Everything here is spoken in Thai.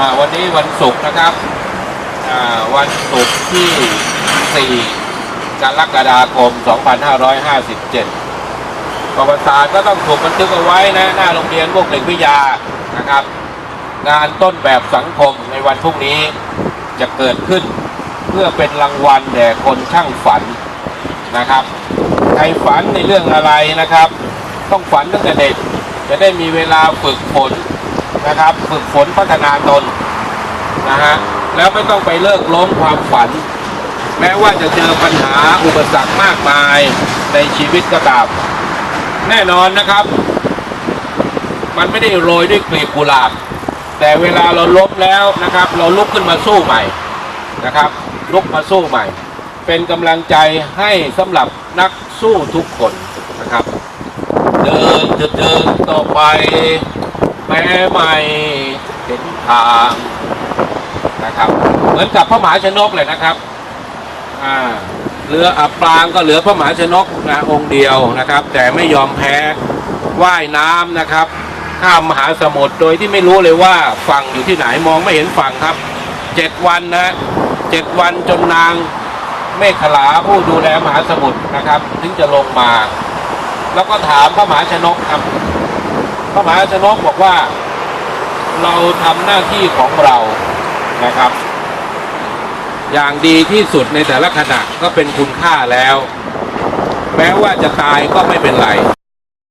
อ่าวันนี้วันศุกร์นะครับอ่าวันศุกร์ที่ 4 กรกฎาคม 2557 ประวัติศาสตร์ก็ต้องถูกบันทึกเอาไว้นะ หน้าโรงเรียนพวกเหล็กวิทยานะครับ งานต้นแบบสังคมในวันพรุ่งนี้จะเกิดขึ้น เพื่อเป็นรางวัลแด่คนช่างฝันนะครับ ใครฝันในเรื่องอะไรนะครับ ต้องฝันตั้งแต่เด็กจะได้มีเวลาฝึกฝน นะครับฝึกฝนพัฒนาตนนะฮะแล้วไม่ต้องไปเลิกล้มความฝัน แม้ว่าจะเจอปัญหาอุปสรรคมากมายในชีวิตก็ตามแน่นอนนะครับ มันไม่ได้โรยด้วยกลีบกุหลาบแต่เวลาเราล้มแล้วนะครับ เราลุกขึ้นมาสู้ใหม่นะครับ ลุกมาสู้ใหม่ เป็นกำลังใจให้สำหรับนักสู้ทุกคนนะครับ เดินจะเดินต่อไป แม้ไม่เห็นทางนะครับ เหมือนกับพระหมหาชนกเลยนะครับอ่าเรืออับปางก็เหลือพระหมหาชนกนะองค์เดียวนะครับ แต่ไม่ยอมแพ้ว่ายน้ำนะครับ ข้ามมหาสมุทรโดยที่ไม่รู้เลยว่าฝั่งอยู่ที่ไหนมองไม่เห็นฝั่งครับเจ็ดวันนะเจ็ดวันจนนางเมฆขลาผู้ดูแลมหาสมุทรนะครับ ถึงจะลงมา แล้วก็ถามพระมหาชนกครับ พระมหาชนกบอกว่าเราทำหน้าที่ของเรานะครับ อย่างดีที่สุดในแต่ละขณะก็เป็นคุณค่าแล้ว แม้ว่าจะตายก็ไม่เป็นไร